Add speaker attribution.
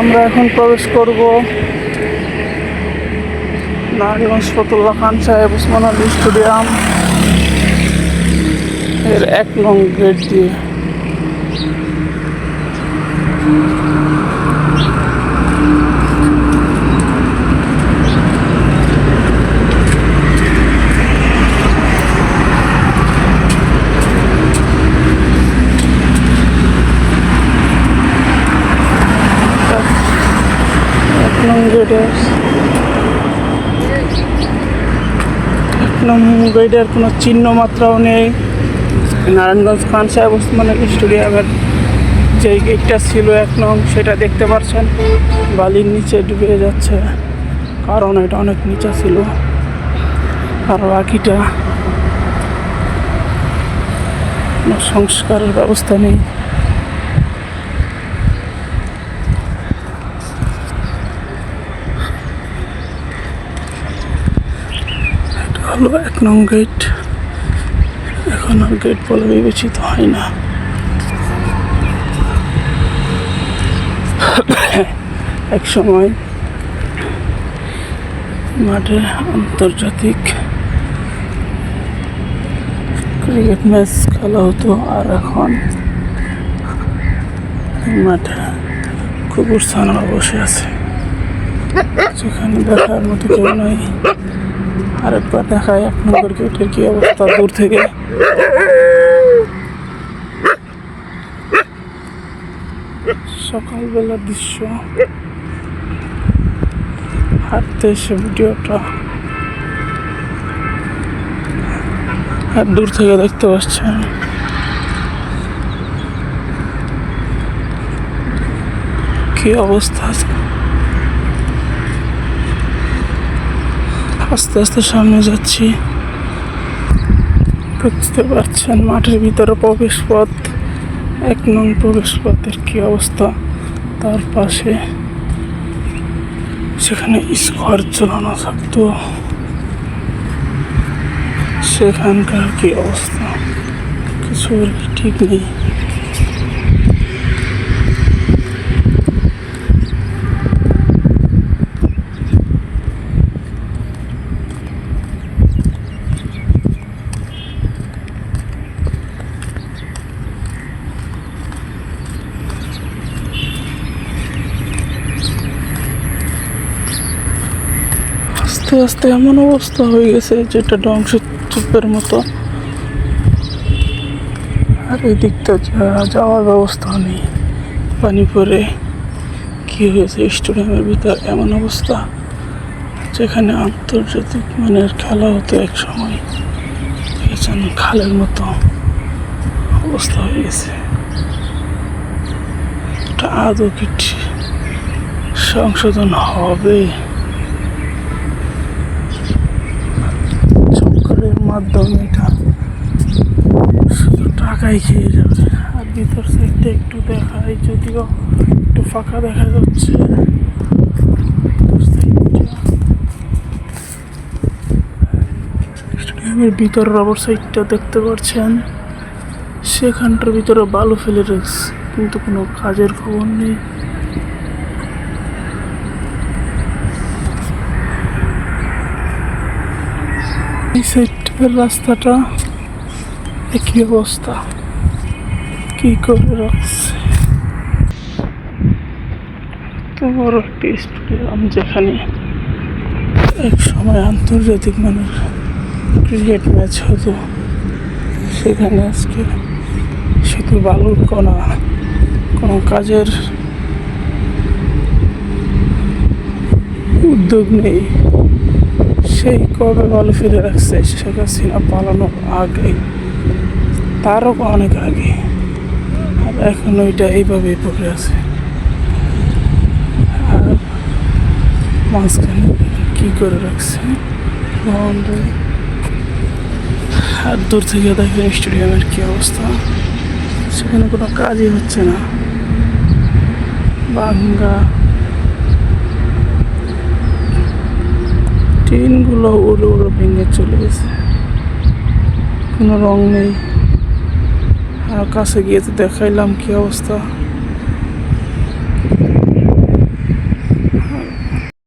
Speaker 1: আমরা এখন প্রবেশ করব নারায়ণগঞ্জ ফতুল্লা খান সাহেব উসমান আলী স্টেডিয়াম। এর এক নং গেট দিয়ে। এক নং গেটে এক নং গেটের কোনো চিহ্ন মাত্রাও নেই। নারায়ণগঞ্জ খান সাহেব, ওসমান স্টেডিয়ামের যে গেটটা ছিল এক নং, সেটা দেখতে পাচ্ছেন বালির নিচে ডুবে যাচ্ছে। কারণ এটা অনেক নিচে ছিল। আর বাকিটা সংস্কারের ব্যবস্থা নেই। হলো এক নং গেট এখন আর গেট বলে বিবেচিত হয় না। এক সময় মাঠে আন্তর্জাতিক ক্রিকেট ম্যাচ খেলা হতো, আর এখন মাঠে কুকুর ছানারা বসে আছে। সেখানে দেখার মতো কেউ নাই আরেকবার দেখায় এক নম্বর গেটের কি অবস্থা দূর থেকে। সকালবেলার দৃশ্য। হাঁটতে এসে ভিডিওটা। আর দূর থেকে দেখতে পাচ্ছেন। কি অবস্থা আছে আস্তে আস্তে সামনে যাচ্ছি। বুঝতে পারছেন, মাঠের ভিতরে প্রবেশ পথ এক নং প্রবেশ পথের কি অবস্থা তার পাশে। সেখানে স্কোয়ার চালানো থাকতো। সেখানকার কি অবস্থা? কিছু ঠিক নেই। আস্তে আস্তে এমন অবস্থা হয়ে গেছে যেটা ধ্বংসস্তূপের মতো। আর এই দিকটা যা- যাওয়ার ব্যবস্থা নেই। পানি পরে কি হয়েছে স্টেডিয়ামের ভিতর? এমন অবস্থা যেখানে আন্তর্জাতিক মানের খেলা হতো এক সময়। দেখেছেন, খালের মতো অবস্থা হয়ে গেছে। আদৌ কি সংশোধন হবে? মাধ্যমে এটা। শুধু টাকাই খেয়ে যাবে। আর ভিতর সাইডটা একটু দেখাই, যদিও একটু ফাঁকা দেখা যাচ্ছে। স্টেডিয়ামের ভিতর রবার সাইডটা দেখতে পাচ্ছেন। সেখানটার ভিতরে বালু ফেলে রেখেছে, কিন্তু কোনো কাজের খবর নেই। সাইডটার রাস্তাটা একই অবস্থা। কি করে রাখছে? তো বড় একটি স্টেডিয়াম যেখানে এক সময় আন্তর্জাতিক মানের ক্রিকেট ম্যাচ হতো। সেখানে আজকে শুধু বালুর কণা, কোনো কাজের উদ্যোগ নেই। সেই কবে ভালো ফিরে রাখছে শেখ হাসিনা পালানোর আগে, তারও অনেক আগে। আর এখন ওইটা এইভাবেই পড়ে আছে। আর মাঝখানে কী করে রাখছে? আর দূর থেকে দেখেন স্টেডিয়ামের কী অবস্থা। সেখানে কোনো কাজই হচ্ছে না। বাঙ্গা টিনগুলো উড়ো উড়ো ভেঙে চলে গেছে। কোনো রং নেই। আর কাছে গিয়ে তো দেখাইলাম কি অবস্থা।